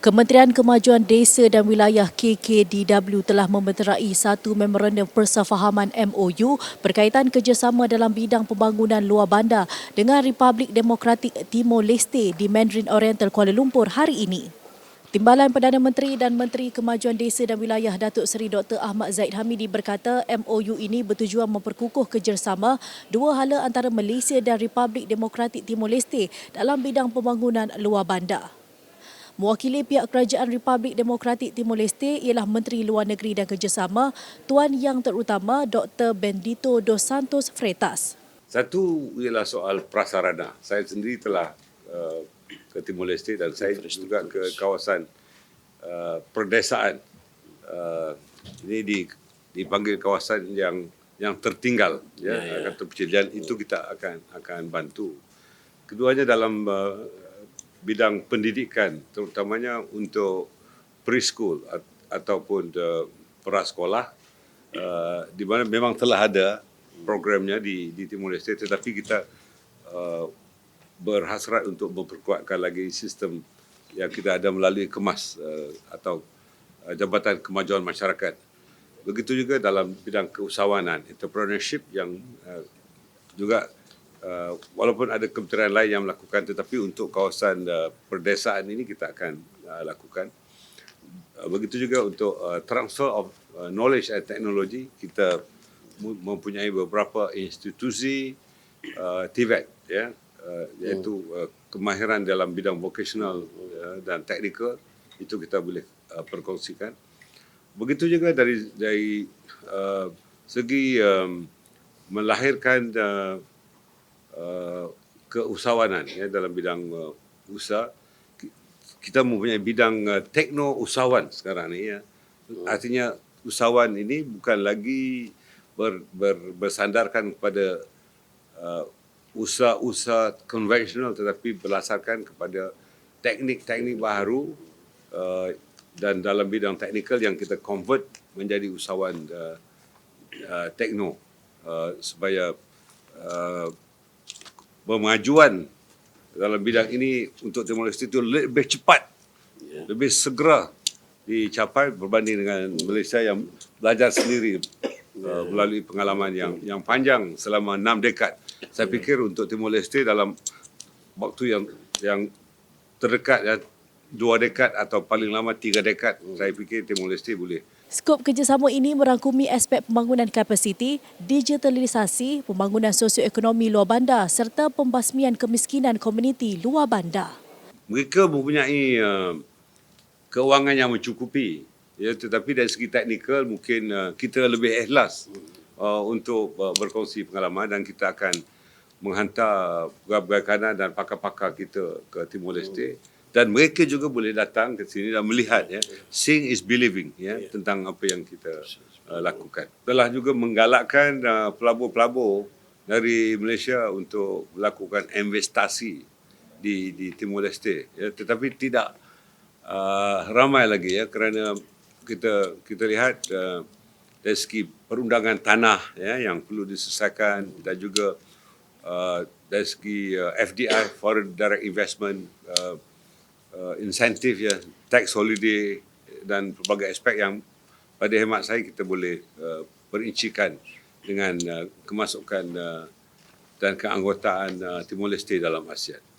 Kementerian Kemajuan Desa dan Wilayah KKDW telah memeterai satu memorandum persefahaman MOU berkaitan kerjasama dalam bidang pembangunan luar bandar dengan Republik Demokratik Timor Leste di Mandarin Oriental Kuala Lumpur hari ini. Timbalan Perdana Menteri dan Menteri Kemajuan Desa dan Wilayah Datuk Seri Dr. Ahmad Zaid Hamidi berkata MOU ini bertujuan memperkukuh kerjasama dua hala antara Malaysia dan Republik Demokratik Timor Leste dalam bidang pembangunan luar bandar. Mewakili pihak Kerajaan Republik Demokratik Timor Leste ialah Menteri Luar Negeri dan Kerjasama Tuan Yang Terutama Dr. Bendito Dos Santos Freitas. Satu ialah soal prasarana. Saya sendiri telah uh, ke Timor Leste dan saya juga ke kawasan uh, perdesaan. Uh, ini di, dipanggil kawasan yang yang tertinggal ya, ya, ya. akan terpecil dan itu kita akan akan bantu. Keduanya dalam uh, bidang pendidikan terutamanya untuk preschool ataupun uh, prasekolah uh, di mana memang telah ada programnya di di Timor Leste tetapi kita uh, berhasrat untuk memperkuatkan lagi sistem yang kita ada melalui kemas uh, atau uh, Jabatan Kemajuan Masyarakat. Begitu juga dalam bidang keusahawanan, entrepreneurship yang uh, juga uh, walaupun ada kementerian lain yang melakukan tetapi untuk kawasan uh, perdesaan ini kita akan uh, lakukan. Uh, begitu juga untuk uh, transfer of uh, knowledge and technology kita mempunyai beberapa institusi uh, TVET ya uh, iaitu uh, kemahiran dalam bidang vocational uh, dan technical itu kita boleh uh, perkongsikan. Begitu juga dari dari uh, segi um, melahirkan uh, Uh, keusahawanan ya dalam bidang uh, usaha. Kita mempunyai bidang uh, tekno usahawan sekarang ni ya. Artinya usahawan ini bukan lagi ber, ber, bersandarkan kepada uh, usaha-usaha konvensional tetapi berdasarkan kepada teknik-teknik baru uh, dan dalam bidang teknikal yang kita convert menjadi usahawan uh, uh, tekno uh, supaya uh, pemajuan dalam bidang ini untuk Timor Leste itu lebih cepat, yeah. lebih segera dicapai berbanding dengan Malaysia yang belajar sendiri yeah. uh, melalui pengalaman yang yang panjang selama enam dekad. Saya yeah. fikir untuk Timor Leste dalam waktu yang yang terdekat ya dua dekad atau paling lama tiga dekad, saya fikir Timor Leste boleh Skop kerjasama ini merangkumi aspek pembangunan kapasiti, digitalisasi, pembangunan sosioekonomi luar bandar serta pembasmian kemiskinan komuniti luar bandar. Mereka mempunyai uh, keuangan yang mencukupi ya tetapi dari segi teknikal mungkin uh, kita lebih ikhlas uh, untuk uh, berkongsi pengalaman dan kita akan menghantar pegawai kanan dan pakar-pakar kita ke Timor Leste. Hmm dan mereka juga boleh datang ke sini dan melihat ya. Seeing is believing ya tentang apa yang kita uh, lakukan. Telah juga menggalakkan uh, pelabur-pelabur dari Malaysia untuk melakukan investasi di di Timor Leste ya. Tetapi tidak uh, ramai lagi ya kerana kita kita lihat uh, dari segi perundangan tanah ya yang perlu diselesaikan dan juga uh, dari segi uh, FDI foreign direct investment uh, uh, insentif ya, tax holiday dan pelbagai aspek yang pada hemat saya kita boleh uh, perincikan dengan uh, kemasukan uh, dan keanggotaan uh, Timor Leste dalam ASEAN.